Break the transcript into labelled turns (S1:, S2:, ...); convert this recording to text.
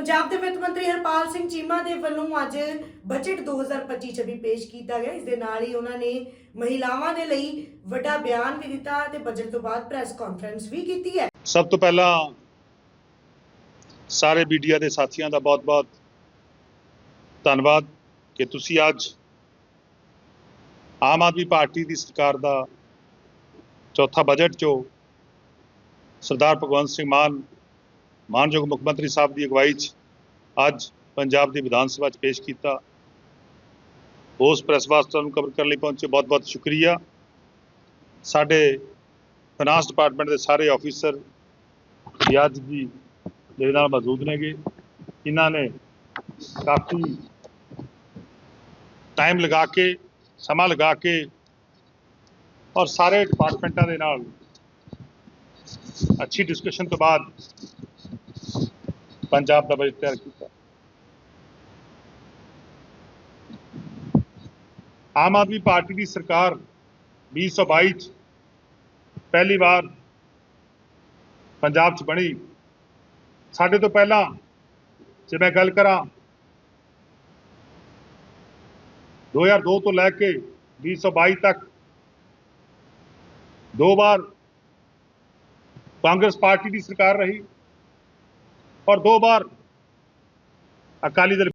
S1: ਪੰਜਾਬ ਦੇ ਵਿੱਤ ਮੰਤਰੀ ਹਰਪਾਲ ਸਿੰਘ ਚੀਮਾ ਦੇ ਵੱਲੋਂ ਅੱਜ ਬਜਟ 2025-26 ਪੇਸ਼ ਕੀਤਾ ਗਿਆ। ਇਸ ਦੇ ਨਾਲ ਹੀ ਉਹਨਾਂ ਨੇ ਮਹਿਲਾਵਾਂ ਦੇ ਲਈ ਵੱਡਾ ਬਿਆਨ ਵੀ ਦਿੱਤਾ ਤੇ ਬਜਟ ਤੋਂ ਬਾਅਦ ਪ੍ਰੈਸ ਕਾਨਫਰੰਸ ਵੀ ਕੀਤੀ ਹੈ।
S2: ਸਭ ਤੋਂ ਪਹਿਲਾਂ ਸਾਰੇ ਮੀਡੀਆ ਦੇ ਸਾਥੀਆਂ ਦਾ ਬਹੁਤ-ਬਹੁਤ ਧੰਨਵਾਦ ਕਿ ਤੁਸੀਂ ਅੱਜ ਆਮ ਆਦਮੀ ਪਾਰਟੀ ਦੀ ਸਰਕਾਰ ਦਾ ਚੌਥਾ ਬਜਟ ਜੋ ਸਰਦਾਰ ਭਗਵੰਤ ਸਿੰਘ ਮਾਨ ਮਾਨਯੋਗ ਮੁੱਖ ਮੰਤਰੀ ਸਾਹਿਬ ਦੀ ਅਗਵਾਈ 'ਚ ਅੱਜ ਪੰਜਾਬ ਦੀ ਵਿਧਾਨ ਸਭਾ 'ਚ ਪੇਸ਼ ਕੀਤਾ। ਉਸ ਪ੍ਰੈਸ ਵਾਸਤੇ ਨੂੰ ਕਵਰ ਕਰਨ ਲਈ ਪਹੁੰਚੇ ਬਹੁਤ-ਬਹੁਤ ਸ਼ੁਕਰੀਆ। ਸਾਡੇ ਫਾਈਨਾਂਸ ਡਿਪਾਰਟਮੈਂਟ ਦੇ ਸਾਰੇ ਆਫੀਸਰ ਯਾਦ ਜੀ ਮੇਰੇ ਨਾਲ ਮੌਜੂਦ ਨੇਗੇ। ਇਹਨਾਂ ਨੇ ਕਾਫੀ ਟਾਈਮ ਲਗਾ ਕੇ, ਸਮਾਂ ਲਗਾ ਕੇ ਔਰ ਸਾਰੇ ਡਿਪਾਰਟਮੈਂਟਾਂ ਦੇ ਨਾਲ ਅੱਛੀ ਡਿਸਕਸ਼ਨ ਤੋਂ ਬਾਅਦ ਪੰਜਾਬ ਦਾ ਬਜਟ ਤਿਆਰ ਕੀਤਾ। ਆਮ ਆਦਮੀ ਪਾਰਟੀ ਦੀ ਸਰਕਾਰ 2022 ਚ ਪਹਿਲੀ ਵਾਰ ਪੰਜਾਬ 'ਚ ਬਣੀ। ਸਾਡੇ ਤੋਂ ਪਹਿਲਾਂ ਜੇ ਮੈਂ ਗੱਲ ਕਰਾਂ 2002 ਤੋਂ ਲੈ ਕੇ 2022 ਤੱਕ ਦੋ ਵਾਰ ਕਾਂਗਰਸ ਪਾਰਟੀ ਦੀ ਸਰਕਾਰ ਰਹੀ। ਔਰ ਦੋ ਵਾਰ ਅਕਾਲੀ ਦਲ